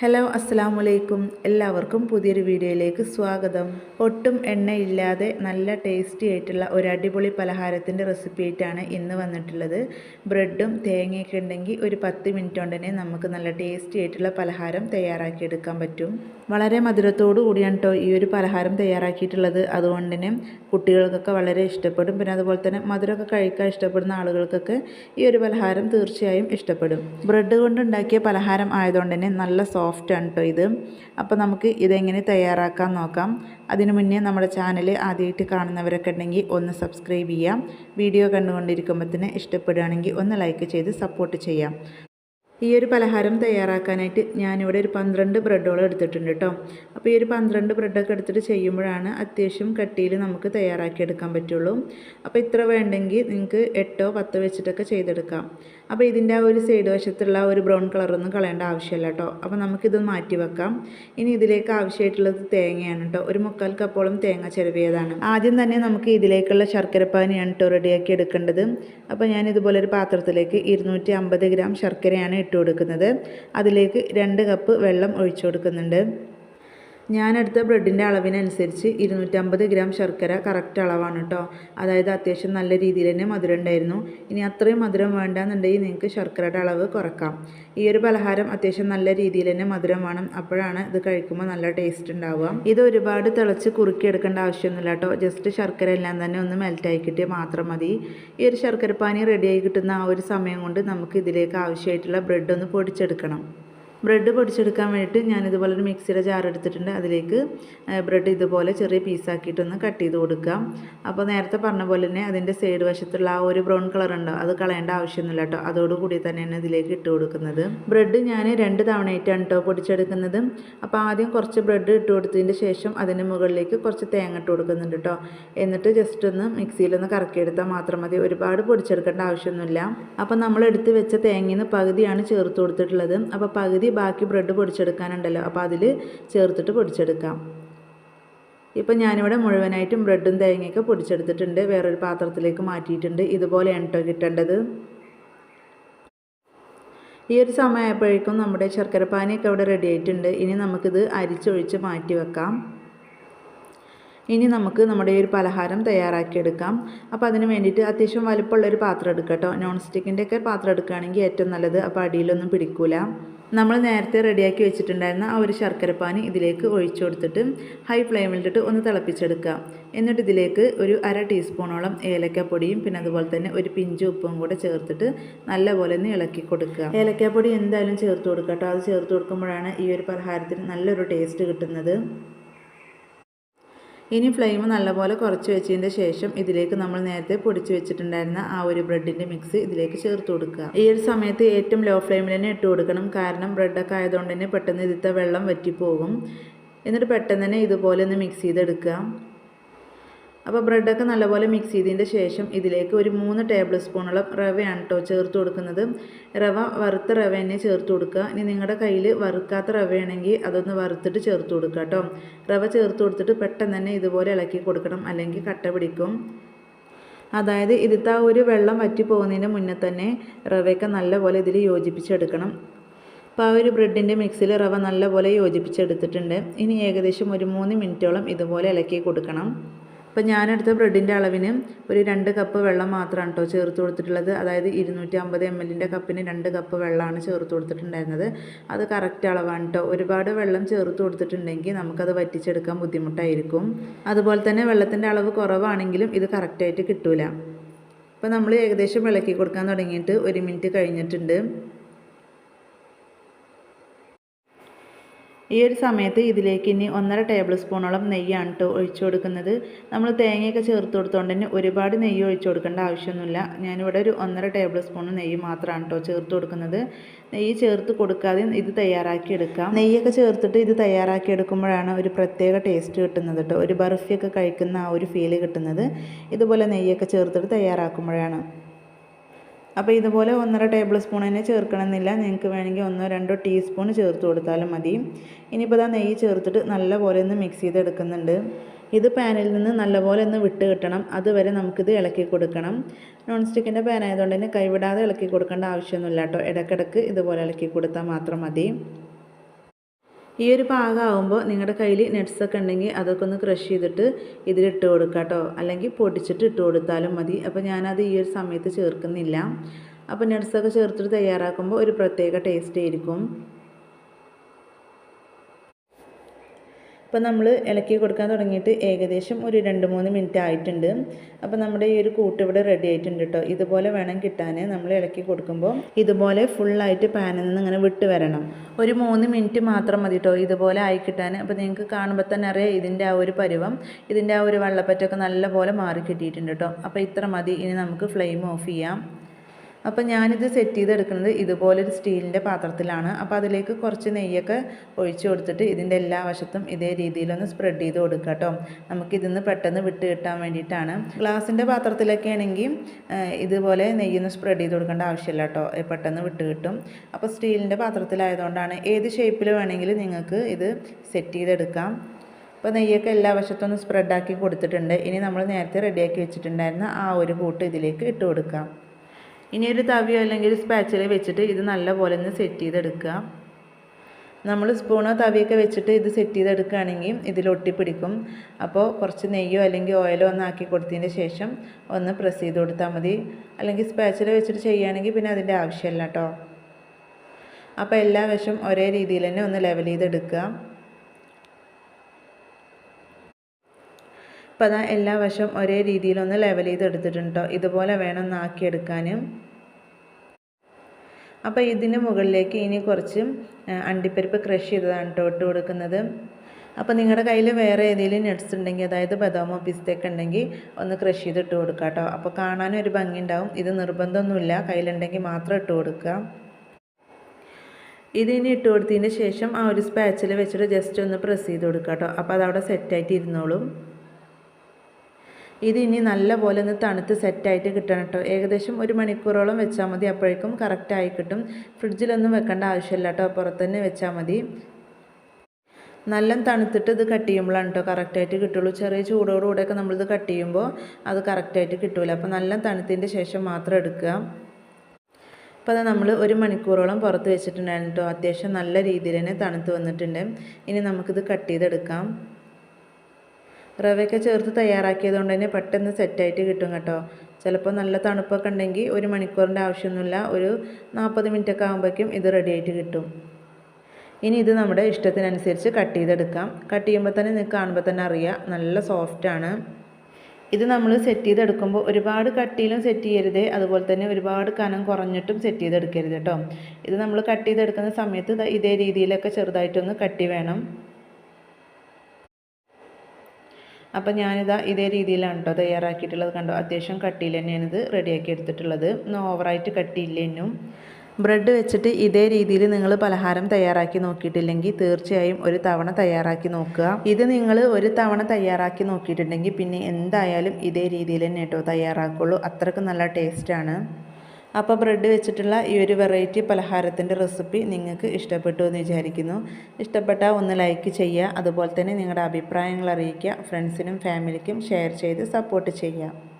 Hello അസ്സാം വലൈക്കും എല്ലാവർക്കും പുതിയൊരു വീഡിയോയിലേക്ക് സ്വാഗതം. ഒട്ടും എണ്ണയില്ലാതെ നല്ല ടേസ്റ്റി ആയിട്ടുള്ള ഒരു അടിപൊളി പലഹാരത്തിന്റെ റെസിപ്പി ആയിട്ടാണ് ഇന്ന് വന്നിട്ടുള്ളത്. ബ്രെഡും തേങ്ങയൊക്കെ ഉണ്ടെങ്കിൽ ഒരു പത്ത് മിനിറ്റ് കൊണ്ട് തന്നെ നമുക്ക് നല്ല ടേസ്റ്റി ആയിട്ടുള്ള പലഹാരം തയ്യാറാക്കിയെടുക്കാൻ പറ്റും. വളരെ മധുരത്തോടു കൂടിയാണ് കേട്ടോ ഈ ഒരു പലഹാരം തയ്യാറാക്കിയിട്ടുള്ളത്. അതുകൊണ്ട് തന്നെ കുട്ടികൾക്കൊക്കെ വളരെ ഇഷ്ടപ്പെടും. പിന്നെ അതുപോലെ തന്നെ മധുരമൊക്കെ കഴിക്കാൻ ഇഷ്ടപ്പെടുന്ന ആളുകൾക്കൊക്കെ ഈ ഒരു പലഹാരം തീർച്ചയായും ഇഷ്ടപ്പെടും. ബ്രെഡ് കൊണ്ടുണ്ടാക്കിയ പലഹാരം ആയതുകൊണ്ട് തന്നെ നല്ല ആണ് കേട്ടോ ഇത്. അപ്പോൾ നമുക്ക് ഇതെങ്ങനെ തയ്യാറാക്കാൻ നോക്കാം. അതിനു മുന്നേ നമ്മുടെ ചാനൽ ആദ്യമായിട്ട് കാണുന്നവരൊക്കെ ഉണ്ടെങ്കിൽ ഒന്ന് സബ്സ്ക്രൈബ് ചെയ്യാം. വീഡിയോ കണ്ടുകൊണ്ടിരിക്കുമ്പോൾ തന്നെ ഇഷ്ടപ്പെടുകയാണെങ്കിൽ ഒന്ന് ലൈക്ക് ചെയ്ത് സപ്പോർട്ട് ചെയ്യാം. ഈ ഒരു പലഹാരം തയ്യാറാക്കാനായിട്ട് ഞാനിവിടെ ഒരു പന്ത്രണ്ട് ബ്രെഡോളം എടുത്തിട്ടുണ്ട് കേട്ടോ അപ്പോൾ ഈ ഒരു പന്ത്രണ്ട് ബ്രെഡൊക്കെ എടുത്തിട്ട് ചെയ്യുമ്പോഴാണ് അത്യാവശ്യം കട്ടിയിൽ നമുക്ക് തയ്യാറാക്കി എടുക്കാൻ പറ്റുള്ളൂ. അപ്പോൾ ഇത്ര വേണ്ടെങ്കിൽ നിങ്ങൾക്ക് എട്ടോ പത്തോ വെച്ചിട്ടൊക്കെ ചെയ്തെടുക്കാം. അപ്പോൾ ഇതിന്റെ ആ ഒരു സൈഡ് വശത്തുള്ള ഒരു ബ്രൗൺ കളറൊന്നും കളയേണ്ട ആവശ്യമില്ല കേട്ടോ അപ്പോൾ നമുക്കിത് മാറ്റി വെക്കാം. ഇനി ഇതിലേക്ക് ആവശ്യമായിട്ടുള്ളത് തേങ്ങയാണ് കേട്ടോ ഒരു മുക്കാൽ കപ്പോളം തേങ്ങ ചിരവിയതാണ്. ആദ്യം തന്നെ നമുക്ക് ഇതിലേക്കുള്ള ശർക്കരപ്പാനിയാണ് കേട്ടോ റെഡിയാക്കി എടുക്കേണ്ടത്. അപ്പോൾ ഞാൻ ഇതുപോലെ ഒരു പാത്രത്തിലേക്ക് ഇരുന്നൂറ്റി ഗ്രാം ശർക്കരയാണ് ഇട്ട് കൊടുക്കുന്നത്. അതിലേക്ക് രണ്ട് കപ്പ് വെള്ളം ഒഴിച്ചു കൊടുക്കുന്നുണ്ട്. ഞാനെടുത്ത ബ്രെഡിന്റെ അളവിനനുസരിച്ച് ഇരുന്നൂറ്റമ്പത് ഗ്രാം ശർക്കര കറക്റ്റ് അളവാണ് കേട്ടോ അതായത് അത്യാവശ്യം നല്ല രീതിയിൽ തന്നെ മധുരം ഉണ്ടായിരുന്നു. ഇനി അത്രയും മധുരം വേണ്ടാന്നുണ്ടെങ്കിൽ നിങ്ങൾക്ക് ശർക്കരയുടെ അളവ് കുറക്കാം. ഈ ഒരു പലഹാരം അത്യാവശ്യം നല്ല രീതിയിൽ തന്നെ മധുരം വേണം. അപ്പോഴാണ് ഇത് കഴിക്കുമ്പോൾ നല്ല ടേസ്റ്റ് ഉണ്ടാവുക. ഇത് ഒരുപാട് തിളച്ച് കുറുക്കിയെടുക്കേണ്ട ആവശ്യമൊന്നുമില്ല കേട്ടോ ജസ്റ്റ് ശർക്കര എല്ലാം തന്നെ ഒന്ന് മെൽറ്റായി കിട്ടിയാൽ മാത്രം മതി. ഈ ഒരു ശർക്കരപ്പാനി റെഡിയായി കിട്ടുന്ന ആ ഒരു സമയം കൊണ്ട് നമുക്ക് ഇതിലേക്ക് ആവശ്യമായിട്ടുള്ള ബ്രെഡ് ഒന്ന് പൊടിച്ചെടുക്കണം. ബ്രെഡ് പൊടിച്ചെടുക്കാൻ വേണ്ടിയിട്ട് ഞാൻ ഇതുപോലെ ഒരു മിക്സിയുടെ ജാർ എടുത്തിട്ടുണ്ട്. അതിലേക്ക് ബ്രെഡ് ഇതുപോലെ ചെറിയ പീസാക്കിയിട്ടൊന്ന് കട്ട് ചെയ്ത് കൊടുക്കാം അപ്പോൾ നേരത്തെ പറഞ്ഞ പോലെ തന്നെ അതിന്റെ സൈഡ് വശത്തുള്ള ആ ഒരു ബ്രൗൺ കളർ ഉണ്ടോ അത് കളയേണ്ട ആവശ്യമൊന്നുമില്ല കേട്ടോ. അതോടുകൂടി തന്നെയാണ് ഇതിലേക്ക് ഇട്ട് കൊടുക്കുന്നത്. ബ്രെഡ് ഞാൻ രണ്ട് തവണയായിട്ടാണ് കേട്ടോ പൊടിച്ചെടുക്കുന്നത്. അപ്പോൾ ആദ്യം കുറച്ച് ബ്രെഡ് ഇട്ട് കൊടുത്തതിന് ശേഷം അതിന് മുകളിലേക്ക് കുറച്ച് തേങ്ങ ഇട്ട് കൊടുക്കുന്നുണ്ട് കേട്ടോ എന്നിട്ട് ജസ്റ്റ് ഒന്ന് മിക്സിയിലൊന്ന് കറക്കിയെടുത്താൽ മാത്രം മതി. ഒരുപാട് പൊടിച്ചെടുക്കേണ്ട ആവശ്യമൊന്നുമില്ല. അപ്പോൾ നമ്മൾ എടുത്ത് വെച്ച തേങ്ങയിൽ നിന്ന് പകുതിയാണ് ചേർത്ത് കൊടുത്തിട്ടുള്ളത്. അപ്പോൾ പകുതി ബാക്കി ബ്രെഡ് പൊടിച്ചെടുക്കാനുണ്ടല്ലോ. അപ്പോൾ അതിൽ ചേർത്തിട്ട് പൊടിച്ചെടുക്കാം. ഇപ്പം ഞാനിവിടെ മുഴുവനായിട്ടും ബ്രെഡും തേങ്ങയൊക്കെ പൊടിച്ചെടുത്തിട്ടുണ്ട്. വേറൊരു പാത്രത്തിലേക്ക് മാറ്റിയിട്ടുണ്ട്. ഇതുപോലെയാണ് കേട്ടോ കിട്ടേണ്ടത്. ഈ ഒരു സമയമായപ്പോഴേക്കും നമ്മുടെ ശർക്കരപ്പാനിയൊക്കെ അവിടെ റെഡി ആയിട്ടുണ്ട്. ഇനി നമുക്കിത് അരിച്ചൊഴിച്ച് മാറ്റി വെക്കാം ഇനി നമുക്ക് നമ്മുടെ ഒരു പലഹാരം തയ്യാറാക്കിയെടുക്കാം. അപ്പോൾ അതിന് വേണ്ടിയിട്ട് അത്യാവശ്യം വലുപ്പമുള്ളൊരു പാത്രം എടുക്കുക കേട്ടോ നോൺ സ്റ്റിക്കിന്റെ ഒക്കെ പാത്രം എടുക്കുകയാണെങ്കിൽ ഏറ്റവും നല്ലത്. അപ്പോൾ അടിയിലൊന്നും പിടിക്കൂല. നമ്മൾ നേരത്തെ റെഡിയാക്കി വെച്ചിട്ടുണ്ടായിരുന്ന ആ ഒരു ശർക്കരപ്പാനി ഇതിലേക്ക് ഒഴിച്ചു കൊടുത്തിട്ട് ഹൈ ഫ്ലെയിമിലിട്ടിട്ട് ഒന്ന് തിളപ്പിച്ചെടുക്കുക. എന്നിട്ട് ഇതിലേക്ക് ഒരു അര ടീസ്പൂണോളം ഏലക്കാപ്പൊടിയും പിന്നെ അതുപോലെ തന്നെ ഒരു പിഞ്ച് ഉപ്പും കൂടെ ചേർത്തിട്ട് നല്ലപോലെ ഒന്ന് ഇളക്കി കൊടുക്കുക. ഏലക്കാപ്പൊടി എന്തായാലും ചേർത്ത് കൊടുക്കുക കേട്ടോ അത് ചേർത്ത് കൊടുക്കുമ്പോഴാണ് ഈ ഒരു പലഹാരത്തിന് നല്ലൊരു ടേസ്റ്റ് കിട്ടുന്നത്. ഇനി ഫ്ലെയിം നല്ലപോലെ കുറച്ച് വെച്ചതിന്റെ ശേഷം ഇതിലേക്ക് നമ്മൾ നേരത്തെ പൊടിച്ച് വെച്ചിട്ടുണ്ടായിരുന്ന ആ ഒരു ബ്രെഡിന്റെ മിക്സ് ഇതിലേക്ക് ചേർത്ത് കൊടുക്കുക. ഈ ഒരു സമയത്ത് ഏറ്റവും ലോ ഫ്ലെയിമിൽ തന്നെ ഇട്ട് കൊടുക്കണം. കാരണം ബ്രെഡൊക്കെ ആയതുകൊണ്ട് തന്നെ പെട്ടെന്ന് ഇതിത്തെ വെള്ളം വറ്റിപ്പോകും. എന്നിട്ട് പെട്ടെന്ന് തന്നെ ഇതുപോലെ ഒന്ന് മിക്സ് ചെയ്തെടുക്കുക. അപ്പോൾ ബ്രെഡൊക്കെ നല്ലപോലെ മിക്സ് ചെയ്തതിന്റെ ശേഷം ഇതിലേക്ക് ഒരു മൂന്ന് ടേബിൾ സ്പൂണോളം റവയാണ് കേട്ടോ ചേർത്ത് കൊടുക്കുന്നത്. റവ വറുത്ത റവ തന്നെ ചേർത്ത് കൊടുക്കുക. ഇനി നിങ്ങളുടെ കയ്യിൽ വറുക്കാത്ത റവയാണെങ്കിൽ അതൊന്ന് വറുത്തിട്ട് ചേർത്ത് കൊടുക്കുക കേട്ടോ റവ ചേർത്ത് കൊടുത്തിട്ട് പെട്ടെന്ന് തന്നെ ഇതുപോലെ ഇളക്കി കൊടുക്കണം. അല്ലെങ്കിൽ കട്ട പിടിക്കും. അതായത് ഇതിത്തെ ആ ഒരു വെള്ളം വറ്റി പോകുന്നതിന് മുന്നേ തന്നെ റവയൊക്കെ നല്ലപോലെ ഇതിൽ യോജിപ്പിച്ചെടുക്കണം. അപ്പോൾ ആ ഒരു ബ്രെഡിന്റെ മിക്സിൽ റവ നല്ലപോലെ യോജിപ്പിച്ചെടുത്തിട്ടുണ്ട്. ഇനി ഏകദേശം ഒരു മൂന്ന് മിനിറ്റോളം ഇതുപോലെ ഇളക്കി കൊടുക്കണം. അപ്പോൾ ഞാനെടുത്ത ബ്രെഡിന്റെ അളവിന് ഒരു രണ്ട് കപ്പ് വെള്ളം മാത്രമാണ് കേട്ടോ ചേർത്ത് കൊടുത്തിട്ടുള്ളത്. അതായത് ഇരുന്നൂറ്റി അമ്പത് എം എല്ലിന്റെ കപ്പിന് രണ്ട് കപ്പ് വെള്ളമാണ് ചേർത്ത് കൊടുത്തിട്ടുണ്ടായിരുന്നത്. അത് കറക്റ്റ് അളവാണ് കേട്ടോ ഒരുപാട് വെള്ളം ചേർത്ത് കൊടുത്തിട്ടുണ്ടെങ്കിൽ നമുക്കത് വറ്റിച്ചെടുക്കാൻ ബുദ്ധിമുട്ടായിരിക്കും. അതുപോലെ തന്നെ വെള്ളത്തിന്റെ അളവ് കുറവാണെങ്കിലും ഇത് കറക്റ്റായിട്ട് കിട്ടൂല. അപ്പോൾ നമ്മൾ ഏകദേശം ഇളക്കി കൊടുക്കാൻ തുടങ്ങിയിട്ട് ഒരു മിനിറ്റ് കഴിഞ്ഞിട്ടുണ്ട്. ഈ ഒരു സമയത്ത് ഇതിലേക്ക് ഇനി ഒന്നര ടേബിൾ സ്പൂണോളം നെയ്യാണ് കേട്ടോ ഒഴിച്ചു കൊടുക്കുന്നത്. നമ്മൾ തേങ്ങയൊക്കെ ചേർത്ത് കൊടുത്തുകൊണ്ട് തന്നെ ഒരുപാട് നെയ്യ് ഒഴിച്ചു കൊടുക്കേണ്ട ആവശ്യമൊന്നുമില്ല. ഞാനിവിടെ ഒരു ഒന്നര ടേബിൾ സ്പൂൺ നെയ്യ് മാത്രമാണ് കേട്ടോ ചേർത്ത് കൊടുക്കുന്നത്. നെയ്യ് ചേർത്ത് കൊടുക്കാതെ ഇത് തയ്യാറാക്കി എടുക്കാം. നെയ്യൊക്കെ ചേർത്തിട്ട് ഇത് തയ്യാറാക്കി എടുക്കുമ്പോഴാണ് ഒരു പ്രത്യേക ടേസ്റ്റ് കിട്ടുന്നത് കേട്ടോ ഒരു ബർഫിയൊക്കെ കഴിക്കുന്ന ആ ഒരു ഫീൽ കിട്ടുന്നത്. ഇതുപോലെ നെയ്യൊക്കെ ചേർത്തിട്ട് തയ്യാറാക്കുമ്പോഴാണ്. അപ്പോൾ ഇതുപോലെ ഒന്നര ടേബിൾ സ്പൂൺ തന്നെ ചേർക്കണമെന്നില്ല. നിങ്ങൾക്ക് വേണമെങ്കിൽ ഒന്നോ രണ്ടോ ടീസ്പൂൺ ചേർത്ത് കൊടുത്താലും മതി. ഇനിയിപ്പോൾ ഇതാ നെയ്യ് ചേർത്തിട്ട് നല്ലപോലെ ഒന്ന് മിക്സ് ചെയ്തെടുക്കുന്നുണ്ട്. ഇത് പാനിൽ നിന്ന് നല്ലപോലെ ഒന്ന് വിട്ട് കിട്ടണം. അതുവരെ നമുക്കിത് ഇളക്കി കൊടുക്കണം. നോൺ സ്റ്റിക്കിന്റെ പാൻ ആയതുകൊണ്ട് തന്നെ കൈവിടാതെ ഇളക്കി കൊടുക്കേണ്ട ആവശ്യമൊന്നുമില്ല കേട്ടോ. ഇടയ്ക്കിടയ്ക്ക് ഇതുപോലെ ഇളക്കി കൊടുത്താൽ മാത്രം മതി. ഈ ഒരു പാകമാകുമ്പോൾ നിങ്ങളുടെ കയ്യിൽ നട്ട്സൊക്കെ ഉണ്ടെങ്കിൽ അതൊക്കെ ഒന്ന് ക്രഷ് ചെയ്തിട്ട് ഇതിലിട്ട് കൊടുക്കുക കേട്ടോ. അല്ലെങ്കിൽ പൊടിച്ചിട്ട് ഇട്ട് കൊടുത്താലും മതി. അപ്പോൾ ഞാനത് ഈ ഒരു സമയത്ത് ചേർക്കുന്നില്ല. അപ്പോൾ നട്ട്സൊക്കെ ചേർത്തിട്ട് തയ്യാറാക്കുമ്പോൾ ഒരു പ്രത്യേക ടേസ്റ്റ് ആയിരിക്കും. അപ്പോൾ നമ്മൾ ഇളക്കി കൊടുക്കാൻ തുടങ്ങിയിട്ട് ഏകദേശം ഒരു രണ്ട് മൂന്ന് മിനിറ്റ് ആയിട്ടുണ്ട്. അപ്പോൾ നമ്മുടെ ഈ ഒരു കൂട്ട് ഇവിടെ റെഡി ആയിട്ടുണ്ട് കേട്ടോ ഇതുപോലെ വേണം കിട്ടാൻ നമ്മൾ ഇളക്കി കൊടുക്കുമ്പോൾ ഇതുപോലെ ഫുള്ളായിട്ട് പാനിൽ നിന്ന് ഇങ്ങനെ വിട്ട് വരണം. ഒരു മൂന്ന് മിനിറ്റ് മാത്രം മതി കേട്ടോ ഇതുപോലെ ആയി കിട്ടാൻ അപ്പോൾ നിങ്ങൾക്ക് കാണുമ്പോൾ തന്നെ അറിയാം ഇതിന്റെ ആ ഒരു പരുവം. ഇതിന്റെ ആ ഒരു വെള്ളപ്പറ്റൊക്കെ നല്ലപോലെ മാറി കിട്ടിയിട്ടുണ്ട് കേട്ടോ അപ്പോൾ ഇത്ര മതി. ഇനി നമുക്ക് ഫ്ലെയിം ഓഫ് ചെയ്യാം. അപ്പോൾ ഞാനിത് സെറ്റ് ചെയ്തെടുക്കുന്നത് ഇതുപോലൊരു സ്റ്റീലിന്റെ പാത്രത്തിലാണ്. അപ്പോൾ അതിലേക്ക് കുറച്ച് നെയ്യൊക്കെ ഒഴിച്ച് കൊടുത്തിട്ട് ഇതിന്റെ എല്ലാ വശത്തും ഇതേ രീതിയിലൊന്ന് സ്പ്രെഡ് ചെയ്ത് കൊടുക്കുക കേട്ടോ. നമുക്കിതിന്ന് പെട്ടെന്ന് വിട്ട് കിട്ടാൻ വേണ്ടിയിട്ടാണ്. ഗ്ലാസിന്റെ പാത്രത്തിലൊക്കെ ആണെങ്കിൽ ഇതുപോലെ നെയ്യൊന്ന് സ്പ്രെഡ് ചെയ്ത് കൊടുക്കേണ്ട ആവശ്യമില്ല കേട്ടോ. പെട്ടെന്ന് വിട്ട് കിട്ടും. അപ്പോൾ സ്റ്റീലിന്റെ പാത്രത്തിലായതുകൊണ്ടാണ് ഏത് ഷേപ്പിൽ വേണമെങ്കിലും നിങ്ങൾക്ക് ഇത് സെറ്റ് ചെയ്തെടുക്കാം. അപ്പോൾ നെയ്യൊക്കെ എല്ലാ വശത്തും വശത്തൊന്ന് സ്പ്രെഡാക്കി കൊടുത്തിട്ടുണ്ട്. ഇനി നമ്മൾ നേരത്തെ റെഡിയാക്കി വെച്ചിട്ടുണ്ടായിരുന്ന ആ ഒരു കൂട്ട് ഇതിലേക്ക് ഇട്ട് കൊടുക്കാം. ഇനി ഒരു തവിയോ അല്ലെങ്കിൽ സ്പാച്ചിലോ വെച്ചിട്ട് ഇത് നല്ലപോലെ ഒന്ന് സെറ്റ് ചെയ്തെടുക്കുക. നമ്മൾ സ്പൂണോ തവിയൊക്കെ വെച്ചിട്ട് ഇത് സെറ്റ് ചെയ്തെടുക്കുകയാണെങ്കിൽ ഇതിൽ ഒട്ടിപ്പിടിക്കും. അപ്പോൾ കുറച്ച് നെയ്യോ അല്ലെങ്കിൽ ഓയിലോ ഒന്ന് ആക്കി കൊടുത്തതിന് ശേഷം ഒന്ന് പ്രസ് ചെയ്ത് കൊടുത്താൽ മതി. അല്ലെങ്കിൽ സ്പാച്ചല വെച്ചിട്ട് ചെയ്യുകയാണെങ്കിൽ പിന്നെ അതിന്റെ ആവശ്യമില്ല കേട്ടോ. അപ്പോൾ എല്ലാ വശം ഒരേ രീതിയിൽ തന്നെ ഒന്ന് ലെവൽ ചെയ്തെടുക്കുക. അപ്പോൾ അതാ എല്ലാ വശവും ഒരേ രീതിയിലൊന്ന് ലെവൽ ചെയ്ത് എടുത്തിട്ടുണ്ട് ഇതുപോലെ വേണം ഒന്ന് അപ്പം അപ്പോൾ ഇതിന് മുകളിലേക്ക് ഇനി കുറച്ച് അണ്ടിപ്പരിപ്പ് ക്രഷ് ചെയ്തതാണ് കേട്ടോ ഇട്ട് കൊടുക്കുന്നത്. അപ്പോൾ നിങ്ങളുടെ കയ്യിൽ വേറെ ഏതെങ്കിലും നട്ട്സ് ഉണ്ടെങ്കിൽ അതായത് ബദാമോ പിസ്തയൊക്കെ ഉണ്ടെങ്കിൽ ഒന്ന് ക്രഷ് ചെയ്ത് ഇട്ട് കൊടുക്കുക കേട്ടോ അപ്പോൾ കാണാനും ഒരു ഭംഗി ഉണ്ടാവും. ഇത് നിർബന്ധമൊന്നുമില്ല. കയ്യിലുണ്ടെങ്കിൽ മാത്രം ഇട്ട് കൊടുക്കുക ഇതിനി ഇട്ട് കൊടുത്തതിന് ശേഷം ആ ഒരു സ്പാച്ചിൽ വെച്ചിട്ട് ജസ്റ്റ് ഒന്ന് പ്രസ് ചെയ്ത് കൊടുക്കുക കേട്ടോ അപ്പോൾ അതവിടെ സെറ്റായിട്ട് ഇരുന്നോളും ഇത് ഇനി നല്ലപോലെ ഒന്ന് തണുത്ത് സെറ്റായിട്ട് കിട്ടണം കേട്ടോ ഏകദേശം ഒരു മണിക്കൂറോളം വെച്ചാൽ മതി. അപ്പോഴേക്കും കറക്റ്റായി കിട്ടും. ഫ്രിഡ്ജിലൊന്നും വെക്കേണ്ട ആവശ്യമില്ല കേട്ടോ പുറത്ത് തന്നെ വെച്ചാൽ മതി. നല്ല തണുത്തിട്ട് ഇത് കട്ട് ചെയ്യുമ്പോഴാണ് കേട്ടോ കറക്റ്റായിട്ട് കിട്ടുള്ളൂ. ചെറിയ ചൂടോടുകൂടെയൊക്കെ നമ്മളിത് കട്ട് ചെയ്യുമ്പോൾ അത് കറക്റ്റായിട്ട് കിട്ടില്ല അപ്പോൾ നല്ല തണുത്തതിന്റെ ശേഷം മാത്രം എടുക്കുക. അപ്പോൾ അത് നമ്മൾ ഒരു മണിക്കൂറോളം പുറത്ത് വെച്ചിട്ടുണ്ടായിരുന്നു കേട്ടോ അത്യാവശ്യം നല്ല രീതിയിൽ തന്നെ തണുത്ത് വന്നിട്ടുണ്ട്. ഇനി നമുക്കിത് കട്ട് ചെയ്തെടുക്കാം. റവയൊക്കെ ചേർത്ത് തയ്യാറാക്കിയതുകൊണ്ട് തന്നെ പെട്ടെന്ന് സെറ്റായിട്ട് കിട്ടും കേട്ടോ. ചിലപ്പോൾ നല്ല തണുപ്പൊക്കെ ഉണ്ടെങ്കിൽ ഒരു മണിക്കൂറിന്റെ ആവശ്യമൊന്നുമില്ല. ഒരു നാൽപ്പത് മിനിറ്റൊക്കെ ആകുമ്പോഴേക്കും ഇത് റെഡി ആയിട്ട് കിട്ടും. ഇനി ഇത് നമ്മുടെ ഇഷ്ടത്തിനനുസരിച്ച് കട്ട് ചെയ്തെടുക്കാം. കട്ട് ചെയ്യുമ്പോൾ തന്നെ നിങ്ങൾക്ക് കാണുമ്പോൾ തന്നെ അറിയാം. നല്ല സോഫ്റ്റാണ് ഇത് നമ്മൾ സെറ്റ് ചെയ്തെടുക്കുമ്പോൾ ഒരുപാട് കട്ടിയിലും സെറ്റ് ചെയ്യരുത്. അതുപോലെ തന്നെ ഒരുപാട് കനം കുറഞ്ഞിട്ടും സെറ്റ് ചെയ്തെടുക്കരുത് കേട്ടോ. ഇത് നമ്മൾ കട്ട് ചെയ്തെടുക്കുന്ന സമയത്ത് ഇതേ രീതിയിലൊക്കെ ചെറുതായിട്ടൊന്ന് കട്ടി വേണം അപ്പോൾ ഞാനിതാ ഇതേ രീതിയിലാണ് കേട്ടോ തയ്യാറാക്കിയിട്ടുള്ളത്. കണ്ടോ? അത്യാവശ്യം കട്ടിയിൽ തന്നെയാണ് ഇത് റെഡിയാക്കി എടുത്തിട്ടുള്ളത്. ഓവറായിട്ട് കട്ടിയില്ല എന്നും. ബ്രെഡ് വെച്ചിട്ട് ഇതേ രീതിയിൽ നിങ്ങൾ പലഹാരം തയ്യാറാക്കി നോക്കിയിട്ടില്ലെങ്കിൽ തീർച്ചയായും ഒരു തവണ തയ്യാറാക്കി നോക്കുക. ഇത് നിങ്ങൾ ഒരു തവണ തയ്യാറാക്കി നോക്കിയിട്ടുണ്ടെങ്കിൽ പിന്നെ എന്തായാലും ഇതേ രീതിയിൽ തന്നെ കേട്ടോ തയ്യാറാക്കുള്ളൂ. അത്രയ്ക്ക് നല്ല ടേസ്റ്റാണ്. അപ്പോൾ ബ്രെഡ് വെച്ചിട്ടുള്ള ഈ ഒരു വെറൈറ്റി പലഹാരത്തിന്റെ റെസിപ്പി നിങ്ങൾക്ക് ഇഷ്ടപ്പെട്ടു എന്ന് വിചാരിക്കുന്നു. ഇഷ്ടപ്പെട്ടാൽ ഒന്ന് ലൈക്ക് ചെയ്യുക. അതുപോലെ തന്നെ നിങ്ങളുടെ അഭിപ്രായങ്ങൾ അറിയിക്കുക. ഫ്രണ്ട്സിനും ഫാമിലിക്കും ഷെയർ ചെയ്ത് സപ്പോർട്ട് ചെയ്യുക.